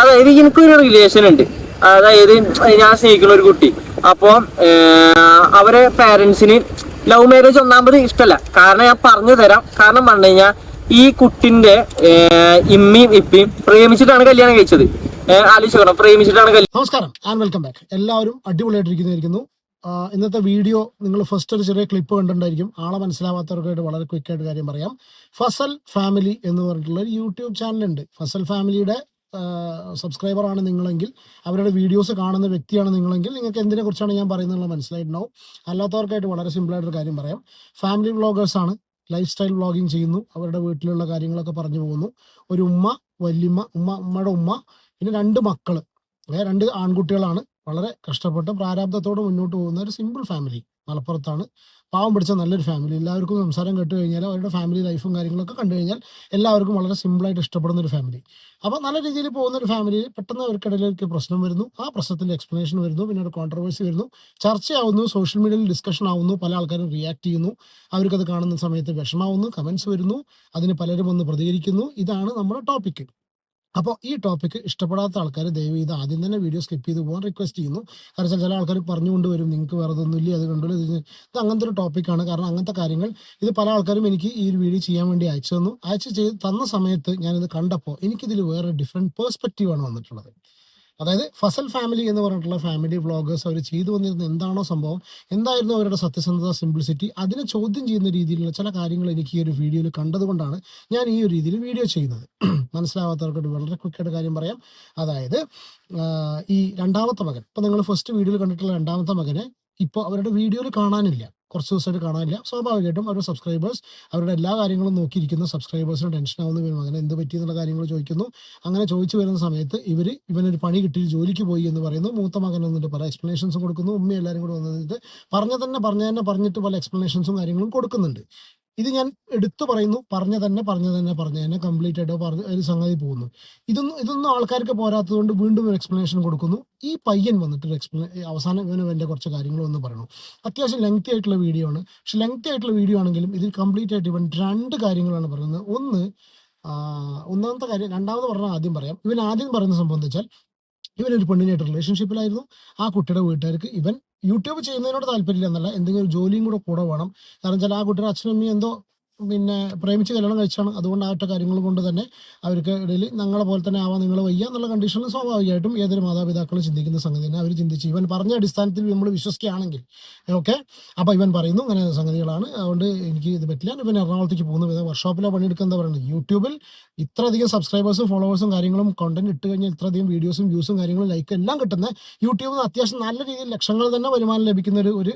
അതായത് എനിക്കൊരു റിലേഷൻ ഉണ്ട്. അതായത് ഞാൻ സ്നേഹിക്കുന്ന ഒരു കുട്ടി. അപ്പോൾ അവരെ പാരൻസിന് ലവ് മാരേജ് ഒന്നാമത് ഇഷ്ടമല്ല കാരണം ഞാൻ പറഞ്ഞു തരാം. കാരണം പറഞ്ഞു കഴിഞ്ഞാൽ ഈ കുട്ടിന്റെ ഇമ്മിയും ഇപ്പയും പ്രേമിച്ചിട്ടാണ് കല്യാണം കഴിച്ചത്. ആലോചിക്കണം പ്രേമിച്ചിട്ടാണ് കല്യാണം നമസ്കാരം. And welcome back. എല്ലാവരും അടിപൊളിയായിട്ടിരിക്കുന്നു ഇന്നത്തെ വീഡിയോ നിങ്ങൾ ഫസ്റ്റ് ഒരു ചെറിയ ക്ലിപ്പ് കണ്ടിട്ടുണ്ടായിരിക്കും. ആളെ മനസ്സിലാവാത്തവർക്കായിട്ട് വളരെ ക്വിക്കായിട്ട് കാര്യം പറയാം. ഫസൽ ഫാമിലി എന്ന് പറഞ്ഞിട്ടുള്ള ഒരു യൂട്യൂബ് ചാനലുണ്ട് ഫസൽ ഫാമിലിയുടെ സബ്സ്ക്രൈബർ ആണ് നിങ്ങളെങ്കിൽ അവരുടെ വീഡിയോസ് കാണുന്ന വ്യക്തിയാണ് നിങ്ങളെങ്കിൽ നിങ്ങൾക്ക് എന്തിനെ കുറിച്ചാണ് ഞാൻ പറയുന്നത് മനസ്സിലായിട്ടുണ്ടാവും. അല്ലാത്തവർക്കായിട്ട് വളരെ സിമ്പിൾ ഒരു കാര്യം പറയാം. ഫാമിലി വ്ളോഗേഴ്സ് ആണ് ലൈഫ് സ്റ്റൈൽ വ്ളോഗിങ് ചെയ്യുന്നു. അവരുടെ വീട്ടിലുള്ള കാര്യങ്ങളൊക്കെ പറഞ്ഞു പോകുന്നു. ഒരു ഉമ്മ വല്യമ്മ ഉമ്മ ഉമ്മയുടെ ഉമ്മ പിന്നെ രണ്ട് മക്കൾ. രണ്ട് ആൺകുട്ടികളാണ്. വളരെ കഷ്ടപ്പെട്ട് പ്രാരാബ്ദത്തോട് മുന്നോട്ട് പോകുന്ന ഒരു സിമ്പിൾ ഫാമിലി മലപ്പുറത്താണ്. പാവം പിടിച്ച നല്ലൊരു ഫാമിലി എല്ലാവർക്കും സംസാരം കേട്ട് കഴിഞ്ഞാൽ അവരുടെ ഫാമിലി ലൈഫും കാര്യങ്ങളൊക്കെ കണ്ടു കഴിഞ്ഞാൽ എല്ലാവർക്കും വളരെ സിമ്പിളായിട്ട് ഇഷ്ടപ്പെടുന്ന ഒരു ഫാമിലി അപ്പോൾ നല്ല രീതിയിൽ പോകുന്ന ഒരു ഫാമിലി പെട്ടെന്ന് അവർക്കിടയിലേക്ക് പ്രശ്നം വരുന്നു. ആ പ്രശ്നത്തിന്റെ എക്സ്പ്ലനേഷൻ വരുന്നു. പിന്നെ ഒരു കോൺട്രവേഴ്സി വരുന്നു. ചർച്ചയാവുന്നു. സോഷ്യൽ മീഡിയയിൽ ഡിസ്കഷൻ ആവുന്നു. പല ആൾക്കാരും റിയാക്ട് ചെയ്യുന്നു. അവർക്കത് കാണുന്ന സമയത്ത് വിഷമാവുന്നു കമന്റ്സ് വരുന്നു. അതിന് പലരും ഒന്ന് പ്രതികരിക്കുന്നു. ഇതാണ് നമ്മുടെ ടോപ്പിക് അപ്പോൾ ഈ ടോപ്പിക് ഇഷ്ടപ്പെടാത്ത ആൾക്കാർ ദയവ് ചെയ്ത് ആദ്യം തന്നെ വീഡിയോ സ്കിപ്പ് ചെയ്ത് പോകാൻ റിക്വസ്റ്റ് ചെയ്യുന്നു. കാരണം ചില ആൾക്കാർ പറഞ്ഞുകൊണ്ട് വരും നിങ്ങൾക്ക് വേറെ ഒന്നുമില്ല അത് കണ്ടുള്ളൂ ഇത് ഇത് അങ്ങനത്തെ ഒരു ടോപ്പിക്കാണ് കാരണം അങ്ങനത്തെ കാര്യങ്ങൾ ഇത് പല ആൾക്കാരും എനിക്ക് ഈ ഒരു വീഡിയോ ചെയ്യാൻ വേണ്ടി അയച്ചു തന്നു. അയച്ചു ചെയ്ത് തന്ന സമയത്ത് ഞാനിത് കണ്ടപ്പോൾ എനിക്കിതിൽ വേറെ ഡിഫറെന്റ് പേഴ്സ്പെക്റ്റീവാണ് വന്നിട്ടുള്ളത്. അതായത് ഫസൽ ഫാമിലി എന്ന് പറഞ്ഞിട്ടുള്ള ഫാമിലി വ്ളോഗേഴ്സ് അവർ ചെയ്തു വന്നിരുന്ന എന്താണോ സംഭവം എന്തായിരുന്നു അവരുടെ സത്യസന്ധത സിംപ്ലിസിറ്റി അതിനെ ചോദ്യം ചെയ്യുന്ന രീതിയിലുള്ള ചില കാര്യങ്ങൾ എനിക്ക് ഈ ഒരു വീഡിയോയിൽ കണ്ടതുകൊണ്ടാണ് ഞാൻ ഈ ഒരു രീതിയിൽ വീഡിയോ ചെയ്യുന്നത്. മനസ്സിലാവാത്തവർക്കൊരു വളരെ ക്വിക്കായിട്ട് കാര്യം പറയാം. അതായത് ഈ രണ്ടാമത്തെ മകൻ ഇപ്പൊ നിങ്ങൾ ഫസ്റ്റ് വീഡിയോയിൽ കണ്ടിട്ടുള്ള രണ്ടാമത്തെ മകനെ ഇപ്പോൾ അവരുടെ വീഡിയോയിൽ കാണാനില്ല. കുറച്ച് ദിവസമായിട്ട് കാണാനില്ല. സ്വാഭാവികമായിട്ടും അവരുടെ സബ്സ്ക്രൈബേഴ്സ് അവരുടെ എല്ലാ കാര്യങ്ങളും നോക്കിയിരിക്കുന്ന സബ്സ്ക്രൈബേഴ്സിന് ടെൻഷൻ ആവുന്ന വരും അങ്ങനെ എന്ത് പറ്റി എന്നുള്ള കാര്യങ്ങൾ ചോദിക്കുന്നു. അങ്ങനെ ചോദിച്ചു വരുന്ന സമയത്ത് ഇവർ ഇവനൊരു പണി കിട്ടി ജോലിക്ക് പോയി എന്ന് പറയുന്നു. മൂത്ത മകൻ വന്നിട്ട് പല എക്സ്പ്ലനേഷൻസും കൊടുക്കുന്നു. ഉമ്മ എല്ലാവരും കൂടെ വന്നിട്ട് പറഞ്ഞ തന്നെ പറഞ്ഞ തന്നെ പറഞ്ഞിട്ട് പല എക്സ്പ്ലനേഷൻസും കാര്യങ്ങളും കൊടുക്കുന്നുണ്ട്. ഇത് ഞാൻ എടുത്തു പറയുന്നു പറഞ്ഞ തന്നെ പറഞ്ഞ തന്നെ പറഞ്ഞ തന്നെ കംപ്ലീറ്റ് ആയിട്ട് പറഞ്ഞ ഒരു സംഗതി പോകുന്നു. ഇതൊന്നും ഇതൊന്നും ആൾക്കാർക്ക് പോരാത്തതുകൊണ്ട് വീണ്ടും ഒരു എക്സ്പ്ലനേഷൻ കൊടുക്കുന്നു. ഈ പയ്യൻ വന്നിട്ട് ഒരു എക്സ്പ്ലേ അവസാനം ഇവന് കുറച്ച് കാര്യങ്ങൾ ഒന്ന് പറയണം. അത്യാവശ്യം ലെങ്തി ആയിട്ടുള്ള വീഡിയോ ആണ്. പക്ഷെ ലെങ്തി ആയിട്ടുള്ള വീഡിയോ ആണെങ്കിലും ഇതിൽ കംപ്ലീറ്റ് ആയിട്ട് ഇവൻ രണ്ട് കാര്യങ്ങളാണ് പറയുന്നത്. ഒന്ന് ഒന്നാമത്തെ കാര്യം രണ്ടാമത് പറഞ്ഞാൽ ആദ്യം പറയാം. ഇവൻ ആദ്യം പറയുന്ന സംഭവം വെച്ചാൽ ഇവനൊരു പെണ്ണിനായിട്ട് റിലേഷൻഷിപ്പിലായിരുന്നു ആ കുട്ടിയുടെ വീട്ടുകാർക്ക് ഇവൻ യൂട്യൂബ് ചെയ്യുന്നതിനോട് താല്പര്യമില്ല. എന്നല്ല എന്തെങ്കിലും ഒരു ജോലിയും കൂടെ കൂടെ വേണം. കാരണം വെച്ചാൽ ആ കുട്ടിയുടെ അച്ഛനമ്മയും എന്തോ പിന്നെ പ്രേമിച്ച് കല്യാണം കഴിച്ചാണ് അതുകൊണ്ട് ആ ഒറ്റ കാര്യങ്ങൾ കൊണ്ട് തന്നെ അവർക്ക് ഇടയിൽ ഞങ്ങളെ പോലെ തന്നെ ആവാൻ നിങ്ങൾ വയ്യ എന്നുള്ള കണ്ടീഷനിൽ സ്വാഭാവികമായിട്ടും ഏതൊരു മാതാപിതാക്കളും ചിന്തിക്കുന്ന സംഗതി തന്നെ അവർ ചിന്തിച്ച്. ഇവൻ പറഞ്ഞ അടിസ്ഥാനത്തിൽ നമ്മൾ വിശ്വസിക്കുകയാണെങ്കിൽ ഓക്കെ അപ്പോൾ ഇവൻ പറയുന്നു അങ്ങനെ സംഗതികളാണ്. അതുകൊണ്ട് എനിക്ക് ഇത് പറ്റില്ല. ഇവൻ എറണാകുളത്തേക്ക് പോകുന്ന. വിധം വർക്ക്ഷോപ്പിലെ പണിയെടുക്കുക എന്താ പറയുന്നത്? യൂട്യൂബിൽ ഇത്രയധികം സബ്സ്ക്രൈബേഴ്സും ഫോളോവേഴ്സും കാര്യങ്ങളും കണ്ടന്റ് ഇട്ട് കഴിഞ്ഞാൽ ഇത്രയധികം വീഡിയോസും വ്യൂസും കാര്യങ്ങളും ലൈക്ക് എല്ലാം കിട്ടുന്ന യൂട്യൂബിൽ അത്യാവശ്യം നല്ല രീതിയിൽ ലക്ഷങ്ങൾ തന്നെ വരുമാനം ലഭിക്കുന്ന ഒരു ഒരു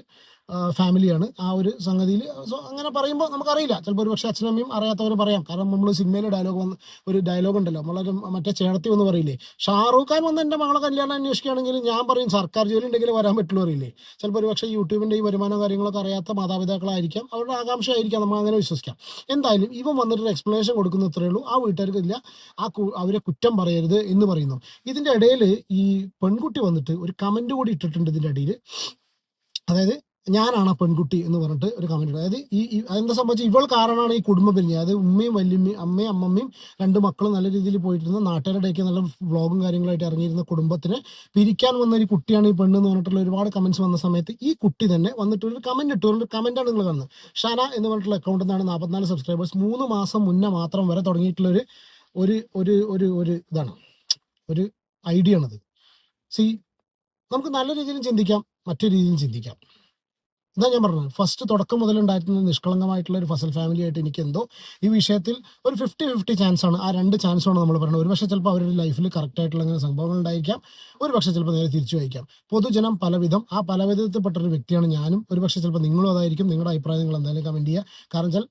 ഫാമിലിയാണ്. ആ ഒരു സംഗതിയിൽ സോ അങ്ങനെ പറയുമ്പോൾ നമുക്കറിയില്ല. ചിലപ്പോൾ ഒരു പക്ഷേ അച്ഛനമ്മയും അറിയാത്തവർ പറയാം. കാരണം നമ്മൾ സിനിമയിൽ ഡയലോഗ് വന്ന് ഒരു ഡയലോഗ് ഉണ്ടല്ലോ. നമ്മളൊരു മറ്റേ ചേർത്തി എന്ന് പറയില്ലേ ഷാറൂഖ് ഖാൻ വന്ന് എന്റെ മകളെ കല്യാണം അന്വേഷിക്കുകയാണെങ്കിൽ ഞാൻ പറയും സർക്കാർ ജോലി ഉണ്ടെങ്കിൽ വരാൻ പറ്റുള്ളൂ അറിയില്ലേ ചിലപ്പോൾ ഒരു പക്ഷേ യൂട്യൂബിന്റെ ഈ വരുമാനം കാര്യങ്ങളൊക്കെ അറിയാത്ത മാതാപിതാക്കളായിരിക്കാം. അവരുടെ ആകാംക്ഷ ആയിരിക്കാം നമ്മൾ അങ്ങനെ വിശ്വസിക്കാം. എന്തായാലും ഇവൻ വന്നിട്ടൊരു എക്സ്പ്ലനേഷൻ കൊടുക്കുന്ന ഉള്ളൂ. ആ വീട്ടുകാർക്ക് ഇല്ല. ആ അവരെ കുറ്റം പറയരുത് എന്ന് പറയുന്നു. ഇതിന്റെ ഇടയിൽ ഈ പെൺകുട്ടി വന്നിട്ട് ഒരു കമന്റ് കൂടി ഇട്ടിട്ടുണ്ട് ഇതിന്റെ ഇടയിൽ അതായത് ഞാനാണ് ആ പെൺകുട്ടി എന്ന് പറഞ്ഞിട്ട് ഒരു കമന്റ് അതായത് ഈ എന്താ സംബന്ധിച്ച് ഇവൾ കാരണമാണ് ഈ കുടുംബം പിരിഞ്ഞത്. അതായത് ഉമ്മയും വല്യമ്മയും അമ്മയും അമ്മമ്മയും രണ്ട് മക്കളും നല്ല രീതിയിൽ പോയിട്ടിരുന്ന നാട്ടുകാരുടെയൊക്കെ നല്ല വ്ളോഗും കാര്യങ്ങളായിട്ട് ഇറങ്ങിയിരുന്ന കുടുംബത്തിനെ പിരിക്കാൻ വന്ന ഒരു കുട്ടിയാണ് ഈ പെണ്ണ് എന്ന് പറഞ്ഞിട്ടുള്ള ഒരുപാട് കമന്റ്സ് വന്ന സമയത്ത് ഈ കുട്ടി തന്നെ വന്നിട്ട് ഒരു കമന്റ് ഇട്ടു. ഒരു കമന്റാണ് നിങ്ങൾ കാണുന്നത്. ഷാന എന്ന് പറഞ്ഞിട്ടുള്ള അക്കൗണ്ടിൽ നിന്നാണ് നാൽപ്പത്തിനാല് സബ്സ്ക്രൈബേഴ്സ് മൂന്ന് മാസം മുന്നേ മാത്രം വരെ തുടങ്ങിയിട്ടുള്ള ഒരു ഒരു ഒരു ഒരു ഒരു ഇതാണ്. ഒരു ഐഡിയ ആണത്. സി നമുക്ക് നല്ല രീതിയിലും ചിന്തിക്കാം മറ്റു രീതിയിലും ചിന്തിക്കാം. ഇതാ ഞാൻ പറഞ്ഞത്? ഫസ്റ്റ് തുടക്കം മുതൽ ഉണ്ടായിരുന്ന നിഷ്കളങ്കമായിട്ടുള്ള ഒരു ഫസൽ ഫാമിലി ആയിട്ട് എനിക്ക് എന്തോ ഈ വിഷയത്തിൽ ഒരു ഫിഫ്റ്റി ഫിഫ്റ്റി ചാൻസ് ആണ്. ആ രണ്ട് ചാൻസാണ് നമ്മൾ പറയുന്നത് ഒരു പക്ഷേ ചിലപ്പോൾ അവരുടെ ലൈഫിൽ കറക്റ്റ് ആയിട്ടുള്ള അങ്ങനെ സംഭവങ്ങൾ ഉണ്ടായിരിക്കാം. ഒരു പക്ഷേ ചിലപ്പോൾ നേരെ തിരിച്ചു വയ്ക്കാം. പൊതുജനം പലവിധം ആ പലവിധത്തിൽപ്പെട്ട ഒരു വ്യക്തിയാണ് ഞാനും. ഒരു പക്ഷേ ചിലപ്പോൾ നിങ്ങളും അതായിരിക്കും. നിങ്ങളുടെ അഭിപ്രായം നിങ്ങൾ എന്തായാലും കമന്റ് ചെയ്യുക. കാരണം വെച്ചാൽ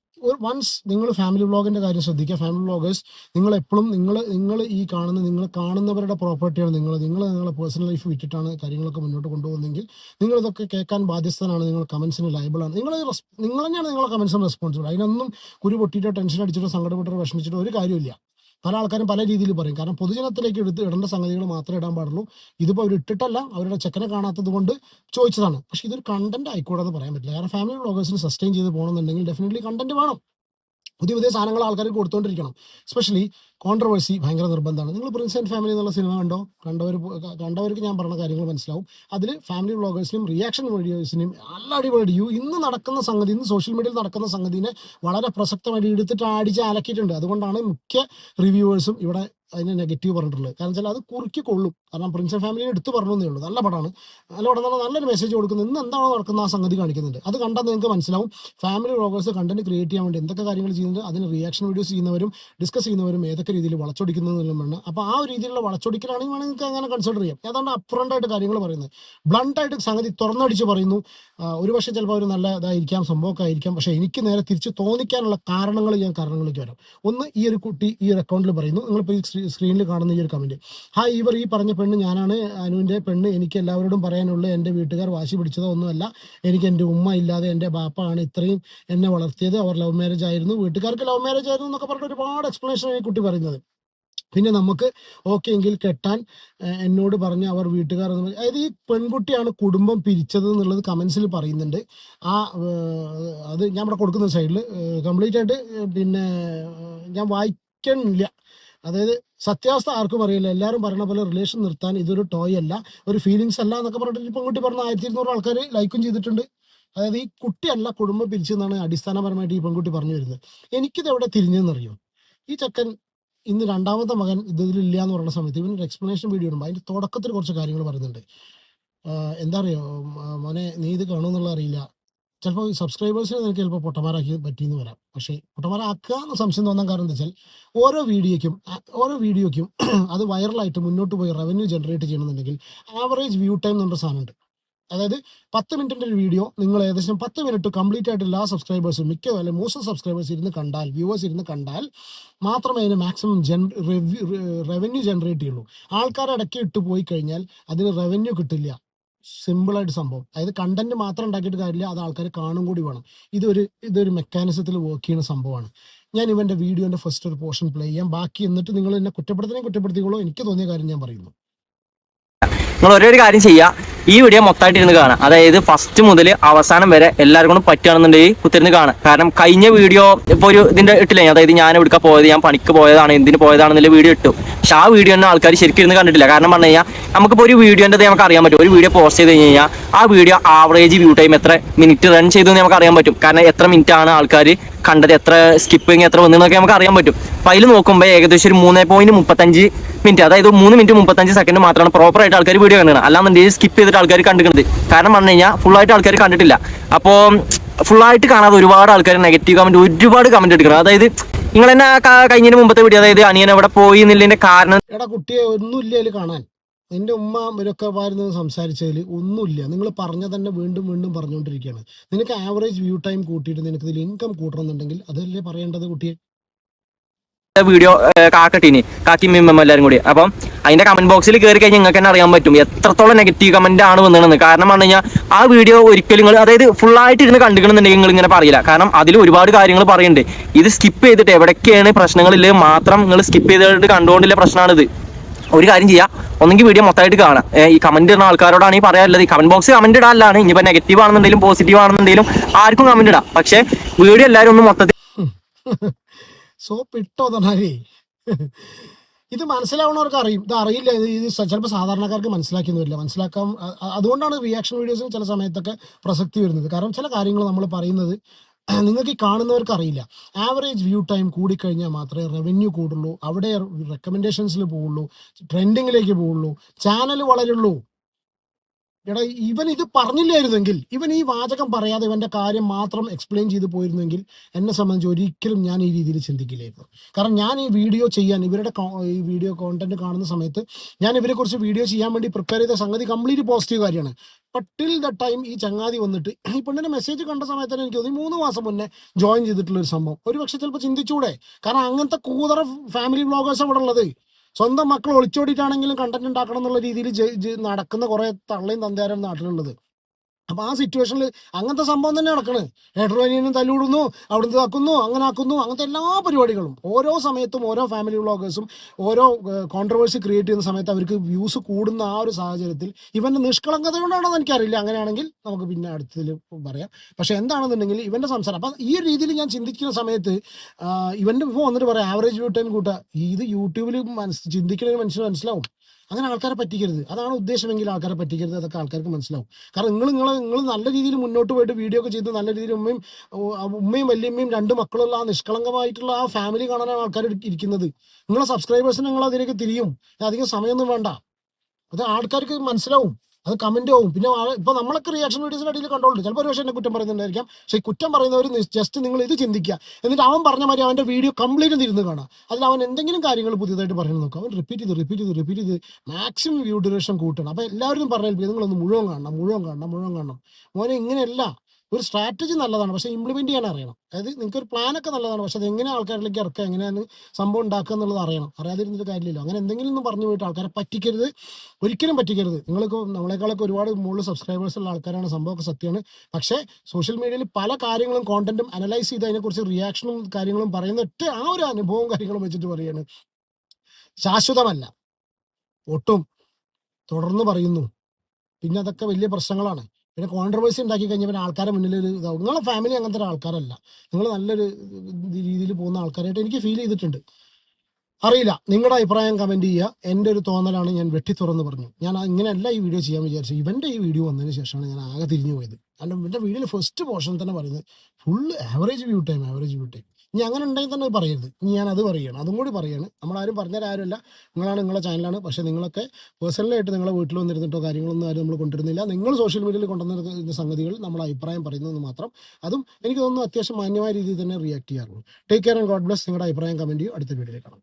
വൺസ് നിങ്ങൾ ഫാമിലി വ്ളോഗിന്റെ കാര്യം ശ്രദ്ധിക്കുക. ഫാമിലി വ്ളോഗേഴ്സ് നിങ്ങൾ എപ്പോഴും നിങ്ങൾ നിങ്ങൾ ഈ കാണുന്ന നിങ്ങൾ കാണുന്നവരുടെ പ്രോപ്പർട്ടിയാണ് നിങ്ങൾ നിങ്ങൾ നിങ്ങളുടെ പേഴ്സണൽ ലൈഫ് വിറ്റിട്ടാണ് കാര്യങ്ങളൊക്കെ മുന്നോട്ട് കൊണ്ടുപോകുന്നെങ്കിൽ നിങ്ങൾ ഇതൊക്കെ കേൾക്കാൻ ബാധ്യസ്ഥനാണ്. നിങ്ങൾ കമൻസിന് ലൈബിളാണ് നിങ്ങൾ നിങ്ങൾ തന്നെയാണ് നിങ്ങളെ കമൻസിന് റെസ്പോൺസിബിൾ അതിനൊന്നും കുരു പൊട്ടിയിട്ടോ ടെൻഷൻ അടിച്ചിട്ടോ സങ്കടപ്പെട്ടോ വിഷമിച്ചിട്ടോ ഒരു കാര്യമില്ല പല ആൾക്കാരും പല രീതിയിൽ പറയും. കാരണം പൊതുജനത്തിലേക്ക് എടുത്ത് ഇടേണ്ട സംഗതികൾ മാത്രമേ ഇടാൻ പാടുള്ളൂ. ഇതിപ്പോൾ അവർ ഇട്ടിട്ടല്ല. അവരുടെ ചെക്കനെ കാണാത്തത് കൊണ്ട് ചോദിച്ചതാണ്. പക്ഷെ ഇതൊരു കണ്ടന്റ് ആയിക്കോട്ടെ എന്ന് പറയാൻ പറ്റില്ല. കാരണം ഫാമിലി വ്ളോഗേഴ്സിന് സസ്റ്റെയിൻ ചെയ്ത് പോകണമെന്നുണ്ടെങ്കിൽ ഡെഫിനറ്റ്ലി കണ്ടന്റ് വേണം. പുതിയ പുതിയ സാധനങ്ങൾ ആൾക്കാർക്ക് കൊടുത്തുകൊണ്ടിരിക്കണം സ്പെഷ്യലി കോൺട്രവേഴ്സി ഭയങ്കര നിർബന്ധമാണ്. നിങ്ങൾ പ്രിൻസ് ആൻഡ് ഫാമിലി എന്നുള്ള സിനിമ കണ്ടോ? കണ്ടവർ കണ്ടവർക്ക് ഞാൻ പറഞ്ഞ കാര്യങ്ങൾ മനസ്സിലാവും. അതിൽ ഫാമിലി വ്ളോഗേഴ്സിനും റിയാക്ഷൻ വീഡിയോസിനും നല്ല അടിപൊളി യു ഇന്ന് നടക്കുന്ന സംഗതി ഇന്ന് സോഷ്യൽ മീഡിയയിൽ നടക്കുന്ന സംഗതിനെ വളരെ പ്രസക്തമായിട്ട് എടുത്തിട്ട് അടിച്ച് അലക്കിയിട്ടുണ്ട് അതുകൊണ്ടാണ് മുഖ്യ റിവ്യൂവേഴ്സും ഇവിടെ അതിനെ നെഗറ്റീവ് പറഞ്ഞിട്ടുള്ളത്. കാരണം വെച്ചാൽ അത് കുറുക്കി കൊള്ളും. കാരണം പ്രിൻസ് ഫാമിലിനെ എടുത്തു പറഞ്ഞേ ഉള്ളൂ. നല്ല പടമാണ്. നല്ല പടം തന്നെ നല്ലൊരു മെസ്സേജ് കൊടുക്കുന്നത് ഇന്ന് എന്താണോ നടക്കുന്ന ആ സംഗതി കാണിക്കുന്നുണ്ട്. അത് കണ്ടാൽ നിങ്ങൾക്ക് മനസ്സിലാവും. ഫാമിലി വ്ളോഗേഴ്സ് കണ്ടന്റ് ക്രിയേറ്റ് ചെയ്യാൻ വേണ്ടി എന്തൊക്കെ കാര്യങ്ങൾ ചെയ്യുന്നത് അതിന് റിയാക്ഷൻ വീഡിയോസ് ചെയ്യുന്നവരും ഡിസ്കസ് ചെയ്യുന്നവരും ഏതൊക്കെ രീതിയിൽ വളച്ചൊടിക്കുന്നതെന്നും വേണം. അപ്പോൾ ആ ഒരു രീതിയിലുള്ള വളച്ചൊടിക്കലാണെങ്കിൽ വേണമെങ്കിൽ നിങ്ങൾക്ക് അങ്ങനെ കൺസിഡർ ചെയ്യാം. ഏതാണ്ട് അപ്രണ്ട് ആയിട്ട് കാര്യങ്ങൾ പറയുന്നത്. ബ്ലണ്ട് ആയിട്ട് സംഗതി തുറന്നടിച്ച് പറയുന്നു. ഒരുപക്ഷെ ഒരു പക്ഷേ ചിലപ്പോൾ ഒരു നല്ല ഇതായിരിക്കാം സംഭവമൊക്കെ ആയിരിക്കാം. പക്ഷേ എനിക്ക് നേരെ തിരിച്ച് തോന്നിക്കാനുള്ള കാരണങ്ങൾ ഞാൻ കാരണങ്ങളിലേക്ക് വരാം. ഒന്ന് ഈ ഒരു കുട്ടി ഈ ഒരു അക്കൗണ്ടിൽ പറയുന്നു. നിങ്ങളിപ്പോൾ ഈ സ്ക്രീനിൽ കാണുന്ന ഈ ഒരു കമന്റ് ഹായ് ഇവർ ഈ പറഞ്ഞ പെണ്ണ് ഞാനാണ്. അനുവിന്റെ പെണ്ണ് എനിക്ക് എല്ലാവരോടും പറയാനുള്ളത് എന്റെ വീട്ടുകാർ വാശി പിടിച്ചതോ ഒന്നുമല്ല. എനിക്ക് എന്റെ ഉമ്മ ഇല്ലാതെ എന്റെ ബാപ്പ ആണ് ഇത്രയും എന്നെ വളർത്തിയത്. അവർ ലവ് മാരേജ് ആയിരുന്നു. വീട്ടുകാർക്ക് ലവ് മാരേജ് ആയിരുന്നു എന്നൊക്കെ പറഞ്ഞിട്ട് ഒരുപാട് എക്സ്പ്ലനേഷൻ ഈ കുട്ടി പറയുന്നത്. പിന്നെ നമുക്ക് ഓക്കെ എങ്കിൽ കെട്ടാൻ എന്നോട് പറഞ്ഞ അവർ വീട്ടുകാർ എന്ന് അതായത് ഈ പെൺകുട്ടിയാണ് കുടുംബം പിരിച്ചത് എന്നുള്ളത് കമൻസിൽ പറയുന്നുണ്ട്. ആ അത് ഞാൻ ഇവിടെ കൊടുക്കുന്ന സൈഡിൽ കംപ്ലീറ്റ് ആയിട്ട് പിന്നെ ഞാൻ വായിക്കണില്ല. അതായത് സത്യാവസ്ഥ ആർക്കും അറിയില്ല. എല്ലാവരും പറയണ പോലെ റിലേഷൻ നിർത്താൻ ഇതൊരു ടോയ് അല്ല. ഒരു ഫീലിങ്സ് അല്ല എന്നൊക്കെ പറഞ്ഞിട്ട് പെൺകുട്ടി പറഞ്ഞ ആയിരത്തി ഇരുന്നൂറ് ആൾക്കാർ ലൈക്കും ചെയ്തിട്ടുണ്ട്. അതായത് ഈ കുട്ടിയല്ല കുടുംബം പിരിച്ചെന്നാണ് അടിസ്ഥാനപരമായിട്ട് ഈ പെൺകുട്ടി പറഞ്ഞു വരുന്നത്. എനിക്കിത് എവിടെ തിരിഞ്ഞെന്നറിയോ? ഈ ചക്കൻ ഇന്ന് രണ്ടാമത്തെ മകൻ ഇതിലില്ല എന്ന് പറയുന്ന സമയത്ത് ഇവനൊരു എക്സ്പ്ലനേഷൻ വീഡിയോ ഉണ്ട് അതിന്റെ തുടക്കത്തിൽ കുറച്ച് കാര്യങ്ങൾ പറയുന്നുണ്ട്. എന്താ അറിയോ? മോനെ നീ ഇത് കാണുമെന്നുള്ള അറിയില്ല. ചിലപ്പോൾ സബ്സ്ക്രൈബേഴ്സിന് നിനക്ക് ചിലപ്പോൾ പൊട്ടമാരാക്കി പറ്റിയെന്ന് വരാം പക്ഷേ പൊട്ടമാരാക്കുക എന്ന് സംശയം തോന്നാൻ കാരണം എന്താ വെച്ചാൽ ഓരോ വീഡിയോയ്ക്കും ഓരോ വീഡിയോയ്ക്കും അത് വൈറലായിട്ട് മുന്നോട്ട് പോയി റവന്യൂ ജനറേറ്റ് ചെയ്യണമെന്നുണ്ടെങ്കിൽ ആവറേജ് വ്യൂ ടൈം എന്നൊരു സാധനമുണ്ട്. അതായത് പത്ത് മിനിറ്റിന്റെ ഒരു വീഡിയോ നിങ്ങൾ ഏകദേശം പത്ത് മിനിറ്റ് കംപ്ലീറ്റ് ആയിട്ട് എല്ലാ സബ്സ്ക്രൈബേഴ്സും മിക്ക അല്ലെങ്കിൽ മോസ്റ്റ് സബ്സ്ക്രൈബേഴ്സ് ഇരുന്ന് കണ്ടാൽ വ്യൂവേഴ്സ് ഇരുന്ന് കണ്ടാൽ മാത്രമേ അതിന് മാക്സിമം ജൻ റവന്യൂ ജനറേറ്റ് ചെയ്യുള്ളൂ. ആൾക്കാർ ഇട്ട് പോയി കഴിഞ്ഞാൽ അതിന് റവന്യൂ കിട്ടില്ല. സിമ്പിൾ ആയിട്ട് സംഭവം. അതായത് കണ്ടന്റ് മാത്രം ഉണ്ടാക്കിയിട്ട് കാര്യമില്ല അത് ആൾക്കാർ കാണും കൂടി വേണം. ഇതൊരു ഇതൊരു മെക്കാനിസത്തിൽ വർക്ക് ചെയ്യുന്ന സംഭവമാണ്. ഞാൻ ഇവന്റെ വീഡിയോന്റെ ഫസ്റ്റ് ഒരു പോർഷൻ പ്ലേ ചെയ്യാം. ബാക്കി എന്നിട്ട് നിങ്ങൾ എന്നെ കുറ്റപ്പെടുത്തണേ കുറ്റപ്പെടുത്തിക്കോളൂ. എനിക്ക് തോന്നിയ കാര്യം ഞാൻ പറയുന്നു. ഒരേ ഒരു കാര്യം ചെയ്യുക ഈ വീഡിയോ മൊത്തമായിട്ട് ഇരുന്ന് കാണാം അതായത് ഫസ്റ്റ് മുതൽ അവസാനം വരെ എല്ലാവർക്കും കൂടെ പറ്റുകയാണെന്നുണ്ടെങ്കിൽ കുത്തിരുന്ന് കാണാം കാരണം കഴിഞ്ഞ വീഡിയോ ഇപ്പോൾ ഒരു ഇതിന്റെ ഇട്ടില്ലേ? അതായത് ഞാൻ എവിടുക്ക പോയത് ഞാൻ പണിക്ക് പോയതാണ് എന്തിന് പോയതാണെന്നുള്ള വീഡിയോ ഇട്ടു. പക്ഷെ ആ വീഡിയോ തന്നെ ആൾക്കാർ ശരിക്കും ഇരുന്ന് കണ്ടിട്ടില്ല. കാരണം പറഞ്ഞു കഴിഞ്ഞാൽ നമുക്കിപ്പോൾ ഒരു വീഡിയോന്റെ നമുക്ക് അറിയാൻ പറ്റും. ഒരു വീഡിയോ പോസ്റ്റ് ചെയ്ത് കഴിഞ്ഞ് കഴിഞ്ഞാൽ ആ വീഡിയോ ആവറേജ് വ്യൂ ടൈം എത്ര മിനിറ്റ് റൺ ചെയ്തു നമുക്ക് അറിയാൻ പറ്റും. കാരണം എത്ര മിനിറ്റ് ആണ് ആൾക്കാർ കണ്ടത് എത്ര സ്കിപ്പിങ് എത്ര വന്നതെന്നൊക്കെ നമുക്ക് അറിയാൻ പറ്റും. അപ്പോൾ അതിൽ നോക്കുമ്പോൾ ഏകദേശം ഒരു മൂന്ന് പോയിന്റ് മുപ്പത്തഞ്ച് മിനിറ്റ് അതായത് മൂന്ന് മിനിറ്റ് മുപ്പത്തഞ്ച് സെക്കൻഡ് മാത്രമാണ് പ്രോപ്പർ ആയിട്ട് ആൾക്കാർ വീഡിയോ കണ്ടത് അല്ലാന്നുണ്ടെങ്കിൽ സ്കിപ്പ് ചെയ്തിട്ട് ആൾക്കാർ കണ്ടിരിക്കുന്നത് കാരണം പറഞ്ഞു കഴിഞ്ഞാൽ ഫുള്ളായിട്ട് ആൾക്കാർ കണ്ടിട്ടില്ല. അപ്പോൾ ഫുള്ളായിട്ട് കാണാതെ ഒരുപാട് ആൾക്കാർ നെഗറ്റീവ് കമന്റ് ഒരുപാട് കമന്റ് എടുക്കണം അതായത് നിങ്ങൾ തന്നെ കഴിഞ്ഞതിന് മുമ്പത്തെ വീഡിയോ അതായത് അനിയൻ എവിടെ പോയി എന്നുള്ളതിന്റെ കാരണം എടാ കുട്ടിയെ ഒന്നുമില്ല കാണാൻ. നിന്റെ ഉമ്മ ഇവരൊക്കെ വരുന്ന സംസാരിച്ചതിൽ ഒന്നുമില്ല. നിങ്ങൾ പറഞ്ഞ തന്നെ വീണ്ടും വീണ്ടും പറഞ്ഞുകൊണ്ടിരിക്കുകയാണ്. നിനക്ക് ആവറേജ് വ്യൂ ടൈം കൂട്ടിയിട്ട് നിനക്ക് ഇതിൽ ഇൻകം കൂട്ടണമെന്നുണ്ടെങ്കിൽ അതല്ലേ പറയേണ്ടത് കുട്ടിയെ? വീഡിയോ കാക്കട്ടീനി കാക്കി മിമ്മ എല്ലാവരും കൂടി. അപ്പം അതിന്റെ കമന്റ് ബോക്സിൽ കയറി കഴിഞ്ഞാൽ നിങ്ങൾക്ക് തന്നെ അറിയാൻ പറ്റും എത്രത്തോളം നെഗറ്റീവ് കമന്റ് ആണ് വന്നിരുന്നത് കാരണം പറഞ്ഞു കഴിഞ്ഞാൽ ആ വീഡിയോ ഒരിക്കലും നിങ്ങൾ അതായത് ഫുൾ ആയിട്ട് ഇരുന്ന് കണ്ടിക്കണമെന്നുണ്ടെങ്കിൽ നിങ്ങൾ ഇങ്ങനെ പറയില്ല. കാരണം അതിൽ ഒരുപാട് കാര്യങ്ങൾ പറയുന്നുണ്ട്. ഇത് സ്കിപ്പ് ചെയ്തിട്ട് എവിടെയൊക്കെയാണ് പ്രശ്നങ്ങളില്ലേ മാത്രം നിങ്ങൾ സ്കിപ്പ് ചെയ്തിട്ട് കണ്ടുകൊണ്ടില്ല പ്രശ്നമാണിത്. ഒരു കാര്യം ചെയ്യാം. ഒന്നെങ്കിൽ വീഡിയോ മൊത്തമായിട്ട് കാണാം. ഈ കമന്റ് ഇടുന്ന ആൾക്കാരോടാണ് ഈ പറയാനുള്ളത്. ഈ കമന്റ് ബോക്സ് കമന്റ് ഇടാനല്ലാണ് ഇനിയിപ്പോൾ നെഗറ്റീവ് ആണെന്നുണ്ടെങ്കിലും പോസിറ്റീവ് ആണെന്നുണ്ടെങ്കിലും ആർക്കും കമന്റ് ഇടാം. പക്ഷേ വീഡിയോ എല്ലാവരും ഒന്ന് മൊത്തത്തിൽ സോപ്പ് ഇട്ടോ തന്നെ ഇത് മനസ്സിലാവുന്നവർക്ക് അറിയും. ഇത് അറിയില്ല. ഇത് ചിലപ്പോൾ സാധാരണക്കാർക്ക് മനസ്സിലാക്കിയെന്ന് വരില്ല മനസ്സിലാക്കാൻ അ- അ- അതുകൊണ്ടാണ് റിയാക്ഷൻ വീഡിയോസിന് ചില സമയത്തൊക്കെ പ്രസക്തി വരുന്നത്. കാരണം ചില കാര്യങ്ങൾ നമ്മൾ പറയുന്നത് നിങ്ങൾക്ക് ഈ കാണുന്നവർക്ക് അറിയില്ല. ആവറേജ് വ്യൂ ടൈം കൂടിക്കഴിഞ്ഞാൽ മാത്രമേ റവന്യൂ കൂടുള്ളൂ. അവിടെ റെക്കമെൻഡേഷൻസിൽ പോവുള്ളൂ ട്രെൻഡിങ്ങിലേക്ക് പോവുള്ളൂ ചാനൽ വളരുള്ളൂ. എടാ ഇവൻ ഇത് പറഞ്ഞില്ലായിരുന്നെങ്കിൽ ഇവൻ ഈ വാചകം പറയാതെ ഇവന്റെ കാര്യം മാത്രം എക്സ്പ്ലെയിൻ ചെയ്ത് പോയിരുന്നെങ്കിൽ എന്നെ സംബന്ധിച്ച് ഒരിക്കലും ഞാൻ ഈ രീതിയിൽ ചിന്തിക്കില്ലായിരുന്നു. കാരണം ഞാൻ ഈ വീഡിയോ ചെയ്യാൻ ഇവരുടെ ഈ വീഡിയോ കോണ്ടന്റ് കാണുന്ന സമയത്ത് ഞാൻ ഇവരെ കുറിച്ച് വീഡിയോ ചെയ്യാൻ വേണ്ടി പ്രിപ്പയർ ചെയ്ത സംഗതി കംപ്ലീറ്റ് പോസിറ്റീവ് കാര്യമാണ്. ടിൽ ദ ടൈം ഈ ചങ്ങാതി വന്നിട്ട് ഈ പെണ്ണിന്റെ മെസ്സേജ് കണ്ട സമയത്ത് തന്നെ എനിക്ക് തോന്നി മൂന്ന് മാസം മുന്നേ ജോയിൻ ചെയ്തിട്ടുള്ള ഒരു സംഭവം. ഒരു പക്ഷെ ചിലപ്പോൾ ചിന്തിച്ചൂടെ? കാരണം അങ്ങനത്തെ കൂതറ ഫാമിലി വ്ളോഗേഴ്സ് അവിടെ ഉള്ളത് സ്വന്തം മക്കൾ ഒളിച്ചോടിയിട്ടാണെങ്കിലും കണ്ടന്റ് ഉണ്ടാക്കണം എന്നുള്ള രീതിയിൽ നടക്കുന്ന കുറെ തള്ളയും തന്തയാരും നാട്ടിലുള്ളത്. അപ്പൊ ആ സിറ്റുവേഷനിൽ അങ്ങനത്തെ സംഭവം തന്നെ നടക്കണ്. ഏട്ടറോനിയനും തല്ലുവിടുന്നു അവിടുന്ന് ഇതാക്കുന്നു അങ്ങനെ ആക്കുന്നു അങ്ങനത്തെ എല്ലാ പരിപാടികളും. ഓരോ സമയത്തും ഓരോ ഫാമിലി വ്ളോഗേഴ്സും ഓരോ കോൺട്രവേഴ്സി ക്രിയേറ്റ് ചെയ്യുന്ന സമയത്ത് അവർക്ക് വ്യൂസ് കൂടുന്ന ആ ഒരു സാഹചര്യത്തിൽ ഇവന്റെ നിഷ്കളങ്കത കൊണ്ടാണോ എനിക്കറിയില്ല. അങ്ങനെയാണെങ്കിൽ നമുക്ക് പിന്നെ അടുത്തതിൽ പറയാം. പക്ഷെ എന്താണെന്നുണ്ടെങ്കിൽ ഇവന്റെ സംസാരം അപ്പൊ ഈ രീതിയിൽ ഞാൻ ചിന്തിക്കുന്ന സമയത്ത് ഇവന്റെ ഇപ്പോൾ വന്നിട്ട് പറയാം ആവറേജ് വ്യൂ ടൈം കൂട്ടുക ഇത് യൂട്യൂബിൽ മനസ്സ് ചിന്തിക്കുന്ന മനുഷ്യന് മനസ്സിലാവും. അങ്ങനെ ആൾക്കാരെ പറ്റിക്കരുത്. അതാണ് ഉദ്ദേശമെങ്കിൽ ആൾക്കാരെ പറ്റിക്കരുത്. അതൊക്കെ ആൾക്കാർക്ക് മനസ്സിലാവും. കാരണം നിങ്ങൾ നിങ്ങൾ നിങ്ങൾ നല്ല രീതിയിൽ മുന്നോട്ട് പോയിട്ട് വീഡിയോ ഒക്കെ ചെയ്ത് നല്ല രീതിയിൽ ഉമ്മയും ഉമ്മയും വല്യമ്മയും രണ്ട് മക്കളുള്ള ആ നിഷ്കളങ്കമായിട്ടുള്ള ആ ഫാമിലി കാണാനാണ് ആൾക്കാർ ഇരിക്കുന്നത്. നിങ്ങളെ സബ്സ്ക്രൈബേഴ്സിന് നിങ്ങൾ അതിലേക്ക് തിരിയും. അധികം സമയമൊന്നും വേണ്ട. അത് ആൾക്കാർക്ക് മനസ്സിലാവും. അത് കമന്റ് ആവും. പിന്നെ ഇപ്പൊ നമ്മളൊക്കെ റിയാക്ഷൻ വീഡിയോസിന്റെ അടിയിൽ കണ്ടോളൂ ചിലപ്പോൾ ഒരു പക്ഷേ എന്നെ കുറ്റം പറയുന്നുണ്ടായിരിക്കാം. പക്ഷേ കുറ്റം പറയുന്നവർ ജസ്റ്റ് നിങ്ങൾ ഇത് ചിന്തിക്കുക. എന്നിട്ട് അവൻ പറഞ്ഞ മാതിരി അവന്റെ വീഡിയോ കംപ്ലീറ്റ് ഇരുന്ന് കാണാം അതിൽ അവൻ എന്തെങ്കിലും കാര്യങ്ങൾ പുതിയതായിട്ട് പറയുന്നത് നോക്കുക. അവൻ റിപ്പീറ്റ് ചെയ്ത് റിപ്പീറ്റ് ചെയ്ത് റിപ്പീറ്റ് ചെയ്ത് മാക്സിമം വ്യൂ ഡ്യൂറേഷൻ കൂട്ടണം. അപ്പൊ എല്ലാവരും പറഞ്ഞേൽപ്പിക്കും. നിങ്ങളൊന്ന് മുഴുവൻ കാണണം മുഴുവൻ കാണണം മുഴുവൻ കാണണം. മോനെ ഇങ്ങനെയല്ല. ഒരു സ്ട്രാറ്റജി നല്ലതാണ്. പക്ഷെ ഇംപ്ലിമെന്റ് ചെയ്യാൻ അറിയണം. അതായത് നിങ്ങൾക്ക് ഒരു പ്ലാൻ ഒക്കെ നല്ലതാണ്. പക്ഷെ അത് എങ്ങനെ ആൾക്കാരിലേക്ക് ഇറക്കുക? എങ്ങനെയാണ് സംഭവം ഉണ്ടാക്കുക എന്നുള്ളത് അറിയണം. അറിയാതിരുന്നിട്ട് കാര്യമില്ല അങ്ങനെ എന്തെങ്കിലും ഒന്നും പറഞ്ഞു പോയിട്ട് ആൾക്കാരെ പറ്റിക്കരുത്. ഒരിക്കലും പറ്റിക്കരുത്. നിങ്ങൾക്ക് നമ്മളെക്കാളൊക്കെ ഒരുപാട് മുകളിൽ സബ്സ്ക്രൈബേഴ്സ് ഉള്ള ആൾക്കാരാണ്. സംഭവമൊക്കെ സത്യമാണ്. പക്ഷേ സോഷ്യൽ മീഡിയയിൽ പല കാര്യങ്ങളും കോണ്ടന്റും അനലൈസ് ചെയ്ത് അതിനെക്കുറിച്ച് റിയാക്ഷനും കാര്യങ്ങളും പറയുന്ന ഒറ്റ ആ ഒരു അനുഭവവും കാര്യങ്ങളും വെച്ചിട്ട് പറയാണ് ശാശ്വതമല്ല. ഒട്ടും. തുടർന്ന് പറയുന്നു. പിന്നെ അതൊക്കെ വലിയ പ്രശ്നങ്ങളാണ്. പിന്നെ കോൺട്രവേഴ്സി ഉണ്ടാക്കി കഴിഞ്ഞാൽ പിന്നെ ആൾക്കാരെ മുന്നിൽ ഒരു ഇതാവും. നിങ്ങളെ ഫാമിലി അങ്ങനത്തെ ഒരു ആൾക്കാരല്ല. നിങ്ങൾ നല്ലൊരു രീതിയിൽ പോകുന്ന ആൾക്കാരായിട്ട് എനിക്ക് ഫീൽ ചെയ്തിട്ടുണ്ട്. അറിയില്ല. നിങ്ങളുടെ അഭിപ്രായം കമന്റ് ചെയ്യുക. എന്റെ ഒരു തോന്നലാണ് ഞാൻ വെട്ടി തുറന്ന് പറഞ്ഞു. ഞാൻ ഇങ്ങനെയല്ല ഈ വീഡിയോ ചെയ്യാൻ വിചാരിച്ചു ഇവന്റെ ഈ വീഡിയോ വന്നതിന് ശേഷമാണ് ഞാൻ ആകെ തിരിഞ്ഞു പോയത്. കാരണം എന്റെ വീഡിയോയിൽ ഫസ്റ്റ് പോർഷൻ തന്നെ പറയുന്നത് full average view time average view time ഇനി അങ്ങനെ ഉണ്ടെങ്കിൽ തന്നെ പറയരുത്. ഇനി ഞാൻ അത് പറയുകയാണ് അതും കൂടി പറയാണ്. നമ്മളാരും പറഞ്ഞാരുമല്ല നിങ്ങളാണ് നിങ്ങളുടെ ചാനലാണ് പക്ഷേ നിങ്ങളൊക്കെ പേഴ്സണലായിട്ട് നിങ്ങളെ വീട്ടിൽ വന്നിരുന്നിട്ടോ കാര്യങ്ങളൊന്നും ആരും നമ്മൾ കൊണ്ടുവരുന്നില്ല. നിങ്ങൾ സോഷ്യൽ മീഡിയയിൽ കൊണ്ടുവന്നിരുന്ന സംഗതികൾ നമ്മൾ അഭിപ്രായം പറയുന്നത് മാത്രം അതും എനിക്ക് തോന്നുന്നു അത്യാവശ്യം മാന്യമായ രീതിയിൽ തന്നെ റിയാക്ട് ചെയ്യാറുള്ളൂ. Take care and God bless നിങ്ങളുടെ അഭിപ്രായം കമന്റ് ചെയ്യും. അടുത്ത വീഡിയോയിൽ കാണാം.